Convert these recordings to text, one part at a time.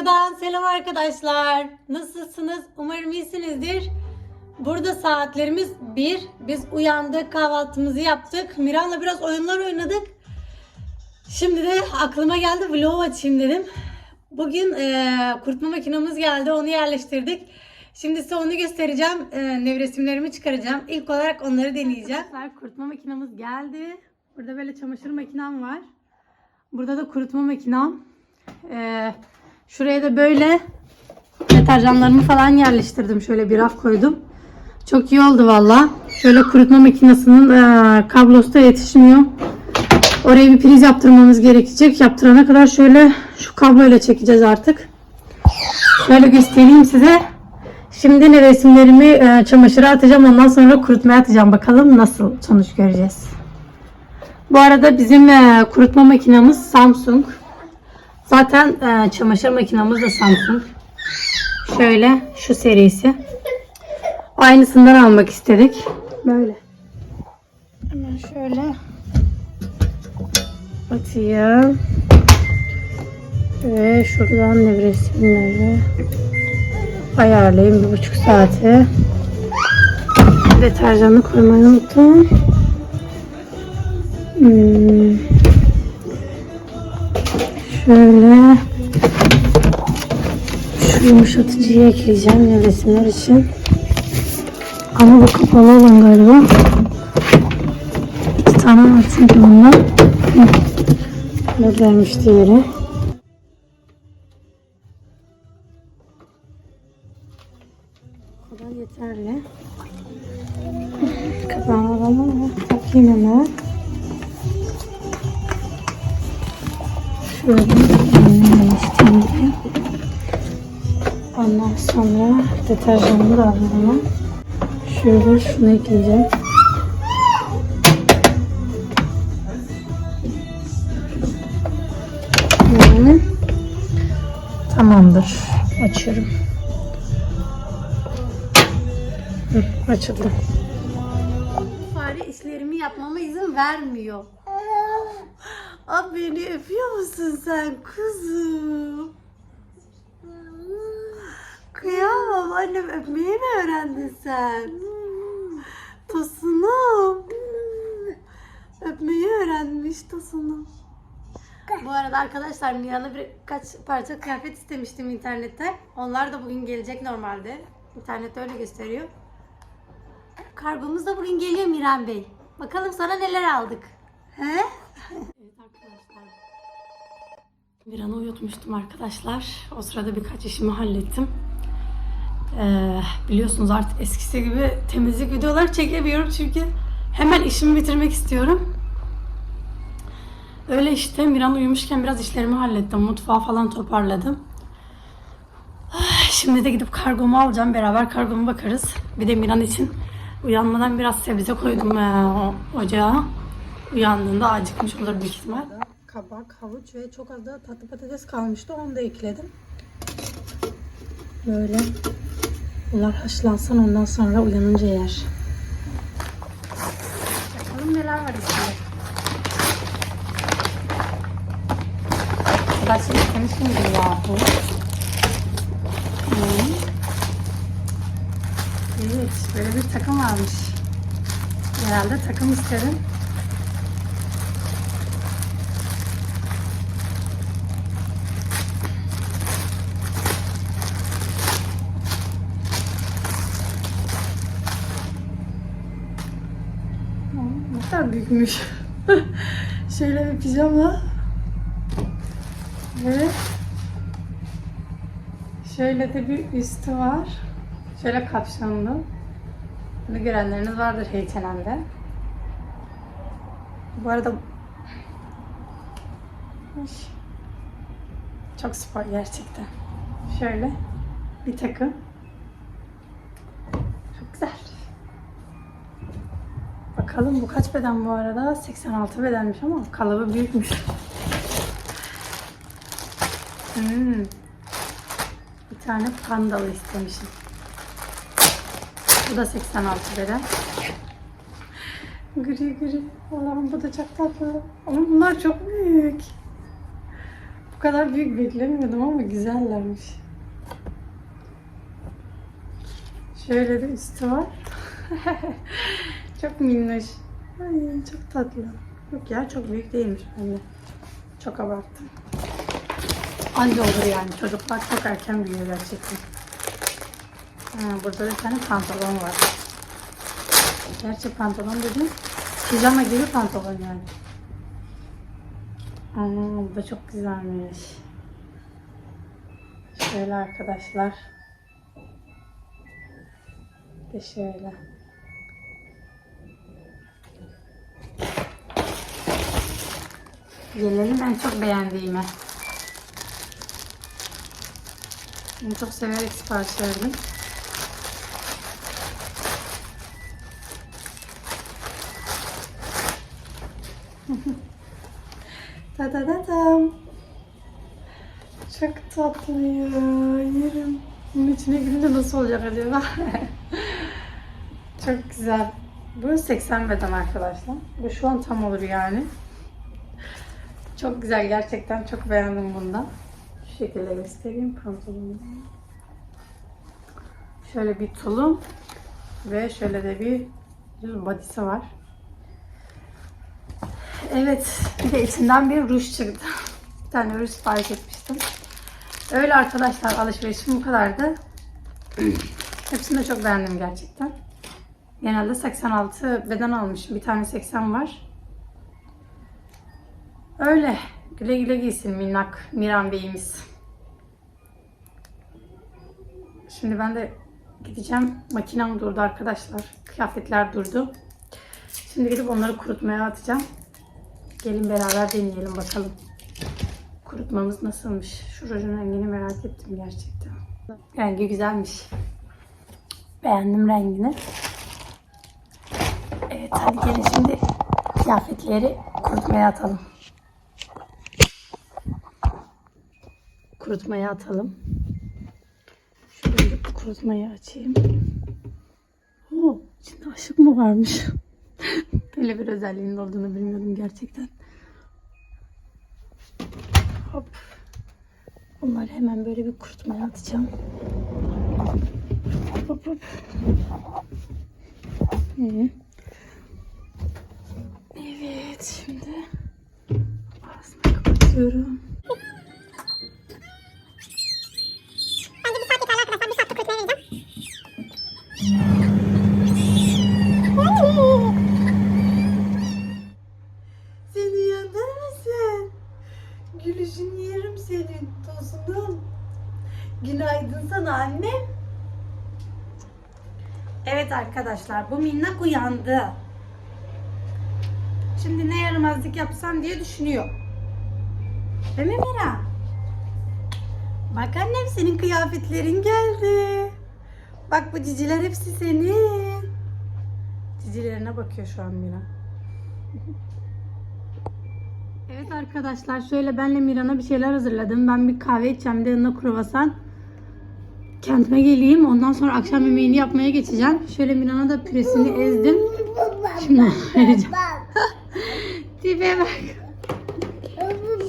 videodan selam arkadaşlar. Nasılsınız? Umarım iyisinizdir. Burada saatlerimiz 1. Biz uyandık, kahvaltımızı yaptık. Miran'la biraz oyunlar oynadık. Şimdi de aklıma geldi vlog açayım dedim. Bugün eee, kurutma makinamız geldi. Onu yerleştirdik. Şimdi size onu göstereceğim. Eee, nevresimlerimi çıkaracağım. İlk olarak onları deneyeceğim. Kurutma makinamız geldi. Burada böyle çamaşır makinem var. Burada da kurutma makinem. Ee, şuraya da böyle deterjanlarımı falan yerleştirdim. Şöyle bir raf koydum. Çok iyi oldu valla. Şöyle kurutma makinesinin e, kablosu da yetişmiyor. Oraya bir priz yaptırmamız gerekecek. Yaptırana kadar şöyle şu kabloyla çekeceğiz artık. Şöyle göstereyim size. Şimdi ne resimlerimi e, çamaşıra atacağım. Ondan sonra kurutmaya atacağım. Bakalım nasıl sonuç göreceğiz. Bu arada bizim e, kurutma makinamız Samsung. Zaten e, çamaşır makinamız da Samsung. Şöyle şu serisi. Aynısından almak istedik. Böyle. Hemen şöyle atayım. Ve şuradan nevresimleri ayarlayayım bir buçuk saate. Deterjanı koymayı unuttum. Hmm. Şöyle şu yumuşatıcıyı ekleyeceğim nevresimler için. Ama bu kapalı olan galiba. İki tane var çünkü bundan. Buradaymış diğeri. Bu kadar yeterli. Kapağını alalım ve takayım hemen. Şöyle yerleştireyim. Ondan sonra deterjanını da alalım. Şöyle şunu ekleyeceğim. Yani tamamdır. Açıyorum. Hı, açıldı. Fare işlerimi yapmama izin vermiyor. Abi beni öpüyor musun sen kuzum? Kıyamam annem öpmeyi mi öğrendin sen? Tosunum. Öpmeyi öğrenmiş Tosunum. Bu arada arkadaşlar Miran'a birkaç parça kıyafet istemiştim internetten. Onlar da bugün gelecek normalde. İnternette öyle gösteriyor. Kargomuz da bugün geliyor Miran Bey. Bakalım sana neler aldık. He? Evet arkadaşlar. Miran'ı uyutmuştum arkadaşlar. O sırada birkaç işimi hallettim. Ee, biliyorsunuz artık eskisi gibi temizlik videolar çekemiyorum çünkü hemen işimi bitirmek istiyorum. Öyle işte Miran uyumuşken biraz işlerimi hallettim. Mutfağı falan toparladım. Ah, Şimdi de gidip kargomu alacağım. Beraber kargomu bakarız. Bir de Miran için uyanmadan biraz sebze koydum ee, ocağa. Uyandığında acıkmış olur büyük ihtimal. Kabak, havuç ve çok az da tatlı patates kalmıştı. Onu da ekledim. Böyle. Bunlar haşlansın ondan sonra uyanınca yer. Bakalım neler var içinde. Kaç istemişimdir yahu. Hı. Evet, böyle bir takım varmış. Herhalde takım isterim. Ne kadar büyükmüş. Şöyle bir pijama. Ve şöyle de bir üstü var. Şöyle kapşonlu. Bunu görenleriniz vardır H&M'de. Bu arada çok spor gerçekten. Şöyle bir takım. Çok güzel. Bakalım bu kaç beden bu arada? 86 bedenmiş ama kalıbı büyükmüş. Hmm. Bir tane pandalı istemişim. Bu da 86 beden. Gri gri. Allah'ım bu da çok tatlı. Ama bunlar çok büyük. Bu kadar büyük beklemiyordum ama güzellermiş. Şöyle de üstü var. çok minnoş. Ay çok tatlı. Yok ya çok büyük değilmiş bende. Çok abarttım. Anca olur yani. Çocuklar çok erken büyüyor gerçekten. Ha, burada bir tane pantolon var. Gerçi pantolon dedim. Pijama gibi pantolon yani. Aa, bu da çok güzelmiş. Şöyle arkadaşlar. De şöyle. Gelelim en çok beğendiğime. Bunu çok severek sipariş verdim. Ta ta ta tam. Çok tatlı ya. Yerim. Bunun içine girince nasıl olacak acaba? Çok güzel. Bu 80 beden arkadaşlar. Bu şu an tam olur yani. Çok güzel gerçekten. Çok beğendim bundan. Şu şekilde göstereyim pantolonumu. Şöyle bir tulum ve şöyle de bir body'si var. Evet, bir de içinden bir ruj çıktı. Bir tane ruj sipariş etmiştim. Öyle arkadaşlar alışverişim bu kadardı. Hepsini de çok beğendim gerçekten. Genelde 86 beden almışım. Bir tane 80 var. Öyle. Güle güle giysin minnak Miran Bey'imiz. Şimdi ben de gideceğim. Makinem durdu arkadaşlar. Kıyafetler durdu. Şimdi gidip onları kurutmaya atacağım. Gelin beraber deneyelim bakalım. Kurutmamız nasılmış? Şu rujun rengini merak ettim gerçekten. Rengi güzelmiş. Beğendim rengini. Evet hadi gelin şimdi kıyafetleri kurutmaya atalım. Kurutmaya atalım. Şöyle kurutmayı açayım. Oo, içinde aşık mı varmış? Böyle bir özelliğinin olduğunu bilmiyordum gerçekten. Hop. Bunları hemen böyle bir kurutmaya atacağım. Hop hop. Hı. Evet şimdi ağzını kapatıyorum. Arkadaşlar bu minnak uyandı. Şimdi ne yaramazlık yapsam diye düşünüyor. Değil mi Mira? Bak annem senin kıyafetlerin geldi. Bak bu ciciler hepsi senin. Cicilerine bakıyor şu an Mira. Evet arkadaşlar şöyle benle Miran'a bir şeyler hazırladım. Ben bir kahve içeceğim de yanına kruvasan. Kendime geleyim. Ondan sonra akşam yemeğini yapmaya geçeceğim. Şöyle Miran'a da püresini ezdim. Şimdi ona vereceğim. Tipe bak.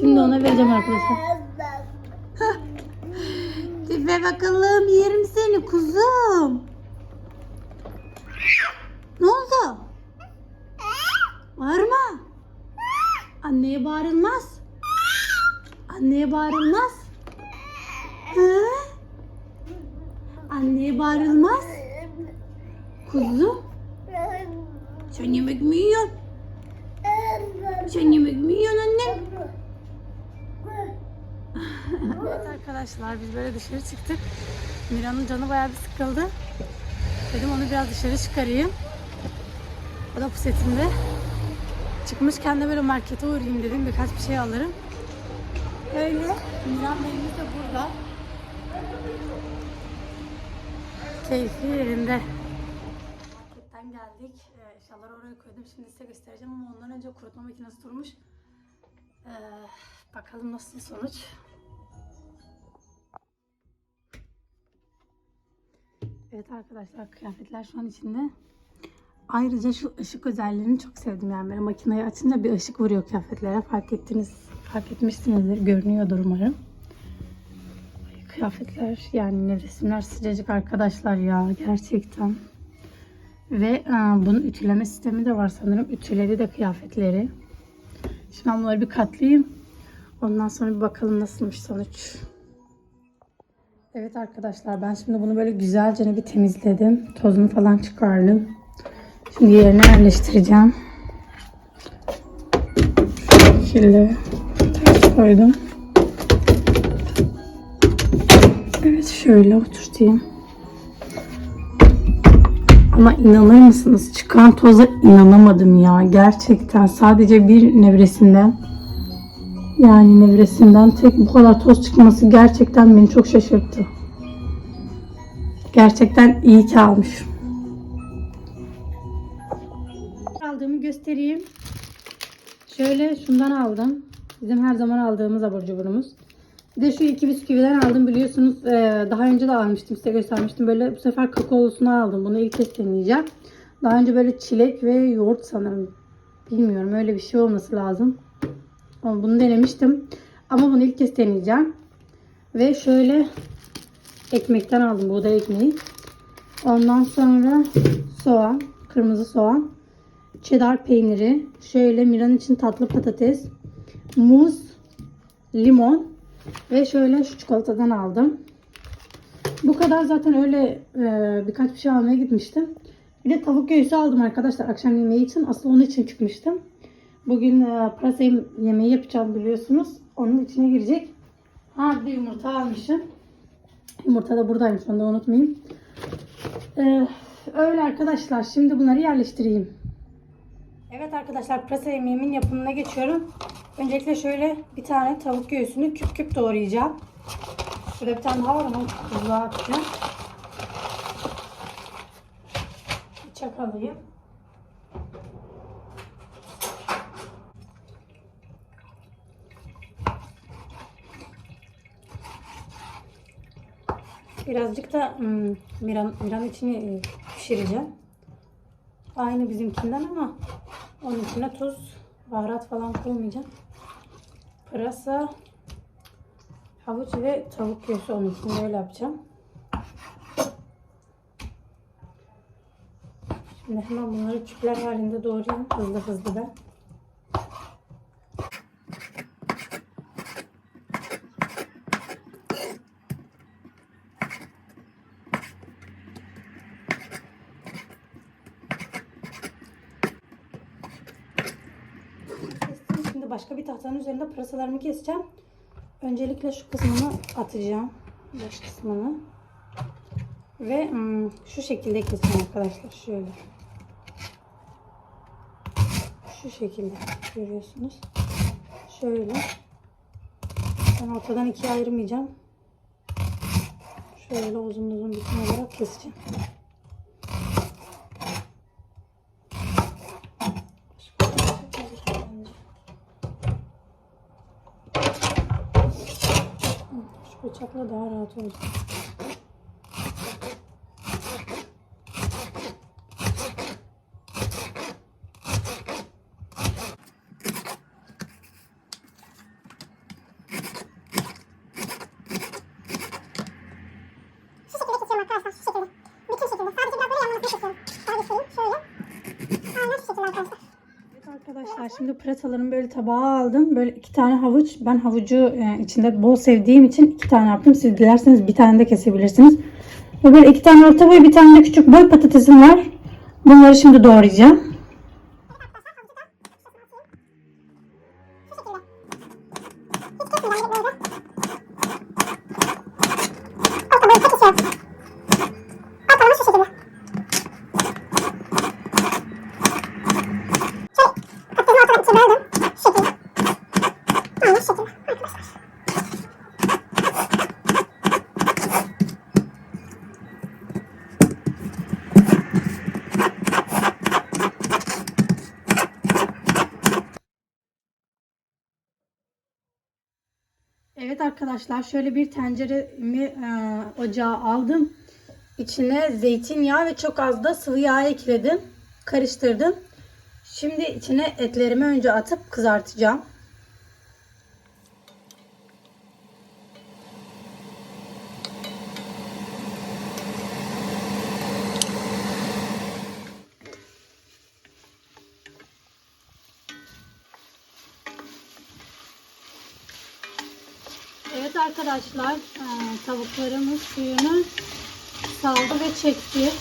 Şimdi ona vereceğim arkadaşlar. Tipe bakalım yerim seni kuzum. Ne oldu? Bağırma. Anneye bağırılmaz. Anneye bağırılmaz. Hı? Anneye bağırılmaz. Kuzum sen yemek mi yiyorsun? Sen yemek mi yiyorsun annem? evet arkadaşlar biz böyle dışarı çıktık. Mira'nın canı bayağı bir sıkıldı. Dedim onu biraz dışarı çıkarayım. O da pusetinde. Çıkmışken de böyle markete uğrayayım dedim. Birkaç bir şey alırım. Öyle. Miran Bey'imiz de burada. Keyfi yerinde. Marketten geldik. Ee, eşyaları oraya koydum. Şimdi size göstereceğim ama ondan önce kurutma makinesi durmuş. Ee, bakalım nasıl sonuç. Evet arkadaşlar kıyafetler şu an içinde. Ayrıca şu ışık özelliğini çok sevdim yani böyle makineyi açınca bir ışık vuruyor kıyafetlere fark ettiniz fark etmişsinizdir görünüyordur umarım. Kıyafetler yani nevresimler sıcacık arkadaşlar ya gerçekten. Ve e, bunun ütüleme sistemi de var sanırım. Ütüledi de kıyafetleri. Şimdi ben bunları bir katlayayım. Ondan sonra bir bakalım nasılmış sonuç. Evet arkadaşlar ben şimdi bunu böyle güzelce bir temizledim. Tozunu falan çıkardım. Şimdi yerine yerleştireceğim. Şu şekilde koydum. Evet şöyle oturtayım. Ama inanır mısınız? Çıkan toza inanamadım ya. Gerçekten sadece bir nevresinden yani nevresinden tek bu kadar toz çıkması gerçekten beni çok şaşırttı. Gerçekten iyi ki almışım. Aldığımı göstereyim. Şöyle şundan aldım. Bizim her zaman aldığımız abur cuburumuz. Bir de şu iki bisküviden aldım biliyorsunuz. Ee, daha önce de almıştım size göstermiştim. Böyle bu sefer kakaolusunu aldım. Bunu ilk kez deneyeceğim. Daha önce böyle çilek ve yoğurt sanırım. Bilmiyorum öyle bir şey olması lazım. Ama bunu denemiştim. Ama bunu ilk kez deneyeceğim. Ve şöyle ekmekten aldım buğday ekmeği. Ondan sonra soğan, kırmızı soğan, cheddar peyniri, şöyle Miran için tatlı patates, muz, limon ve şöyle şu çikolatadan aldım. Bu kadar zaten öyle e, birkaç bir şey almaya gitmiştim. Bir de tavuk göğsü aldım arkadaşlar akşam yemeği için. Aslında onun için çıkmıştım. Bugün e, pırasa yem- yemeği yapacağım biliyorsunuz. Onun içine girecek. Ha bir yumurta almışım. Yumurta da buradaymış onu da unutmayayım. Ee, öyle arkadaşlar. Şimdi bunları yerleştireyim. Evet arkadaşlar pırasa yemeğimin yapımına geçiyorum. Öncelikle şöyle bir tane tavuk göğsünü küp küp doğrayacağım. Şurada bir tane daha var ama buzluğa atacağım. Bıçak alayım. Birazcık da hmm, Miran, Miran için e, pişireceğim. Aynı bizimkinden ama onun içine tuz, baharat falan koymayacağım. Pırasa, havuç ve tavuk göğsü onun için öyle yapacağım. Şimdi hemen bunları küpler halinde doğrayayım hızlı hızlı ben. Başka bir tahtanın üzerinde pırasalarımı keseceğim. Öncelikle şu kısmını atacağım. Baş kısmını. Ve hmm, şu şekilde keseceğim arkadaşlar. Şöyle. Şu şekilde görüyorsunuz. Şöyle. Ben ortadan ikiye ayırmayacağım. Şöyle uzun uzun bütün olarak keseceğim. печатьла да ары атабыз Pıratalarımı böyle tabağa aldım. Böyle iki tane havuç. Ben havucu e, içinde bol sevdiğim için iki tane yaptım. Siz dilerseniz bir tane de kesebilirsiniz. Ve böyle iki tane orta boy bir tane de küçük boy patatesim var. Bunları şimdi doğrayacağım. Evet arkadaşlar şöyle bir tenceremi e, ocağa aldım. İçine zeytinyağı ve çok az da sıvı yağ ekledim. karıştırdım. Şimdi içine etlerimi önce atıp kızartacağım. Evet arkadaşlar, e, tavuklarımız suyunu saldı ve çekti.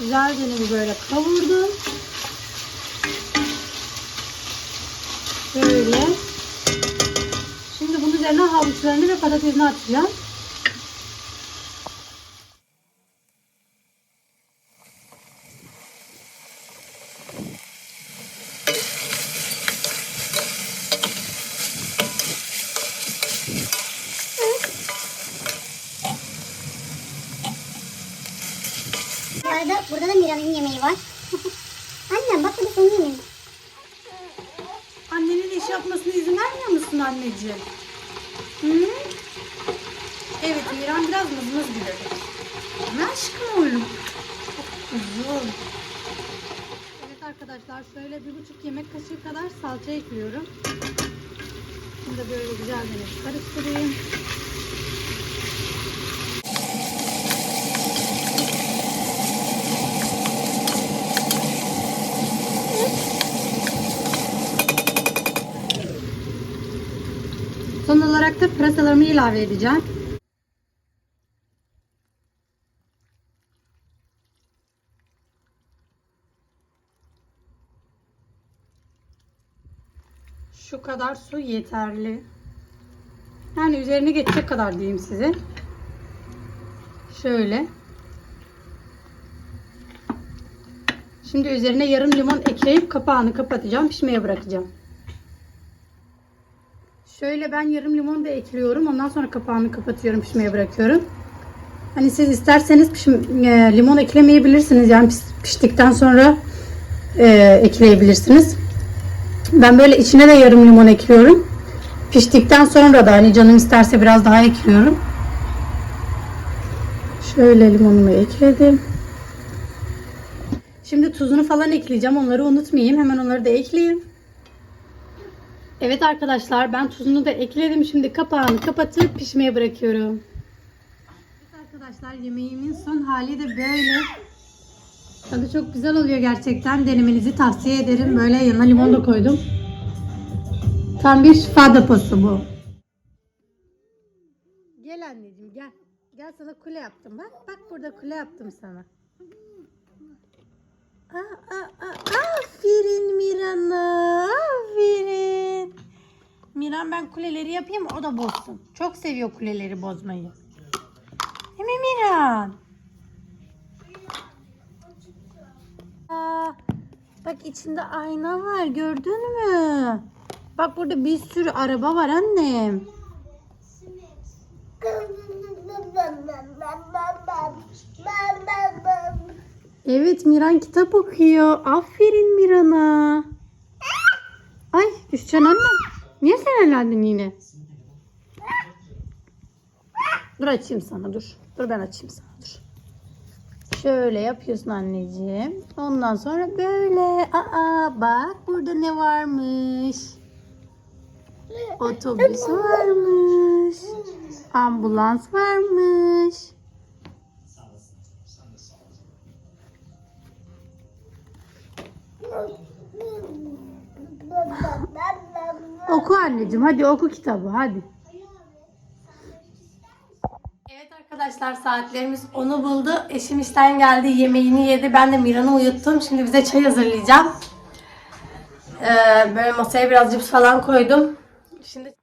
Güzelce bir böyle kavurdum. Böyle. Şimdi bunun üzerine havuçlarını ve patatesini atacağım. Bu arada burada da Mira'nın yemeği var. Annem bak bu senin. Annenin iş yapmasına izin vermiyor musun anneciğim? Hı? Evet, Miran biraz mızmız bilir. Ne aşkım oğlum? Çok uzun. Evet arkadaşlar, şöyle bir buçuk yemek kaşığı kadar salça ekliyorum. Şimdi böyle güzelce karıştırayım. Son olarak da pırasalarımı ilave edeceğim. Şu kadar su yeterli. Yani üzerine geçecek kadar diyeyim size. Şöyle. Şimdi üzerine yarım limon ekleyip kapağını kapatacağım. Pişmeye bırakacağım. Şöyle ben yarım limon da ekliyorum. Ondan sonra kapağını kapatıyorum, pişmeye bırakıyorum. Hani siz isterseniz pişim, e, limon eklemeyebilirsiniz. Yani piş- piştikten sonra e, ekleyebilirsiniz. Ben böyle içine de yarım limon ekliyorum. Piştikten sonra da hani canım isterse biraz daha ekliyorum. Şöyle limonumu ekledim. Şimdi tuzunu falan ekleyeceğim. Onları unutmayayım. Hemen onları da ekleyeyim. Evet arkadaşlar ben tuzunu da ekledim. Şimdi kapağını kapatıp pişmeye bırakıyorum. Evet arkadaşlar yemeğimin son hali de böyle. Tadı çok güzel oluyor gerçekten. Denemenizi tavsiye ederim. Böyle yanına limon da koydum. Tam bir şifa deposu bu. Gel anneciğim gel. Gel sana kule yaptım bak. Bak burada kule yaptım sana. Aa, aa, aa, aferin Miran'a. Aferin. Miran ben kuleleri yapayım o da bozsun. Çok seviyor kuleleri bozmayı. Değil mi Miran? Aa, bak içinde ayna var gördün mü? Bak burada bir sürü araba var annem. Evet Miran kitap okuyor. Aferin Miran'a. Ay düşeceksin annem. Niye sen elendin yine? Dur açayım sana dur. Dur ben açayım sana dur. Şöyle yapıyorsun anneciğim. Ondan sonra böyle. Aa bak burada ne varmış. Otobüs varmış. Ambulans varmış. Oku anneciğim hadi oku kitabı hadi. Evet arkadaşlar saatlerimiz onu buldu. Eşim işten geldi yemeğini yedi. Ben de Miran'ı uyuttum. Şimdi bize çay hazırlayacağım. Ee, böyle masaya biraz cips falan koydum. Şimdi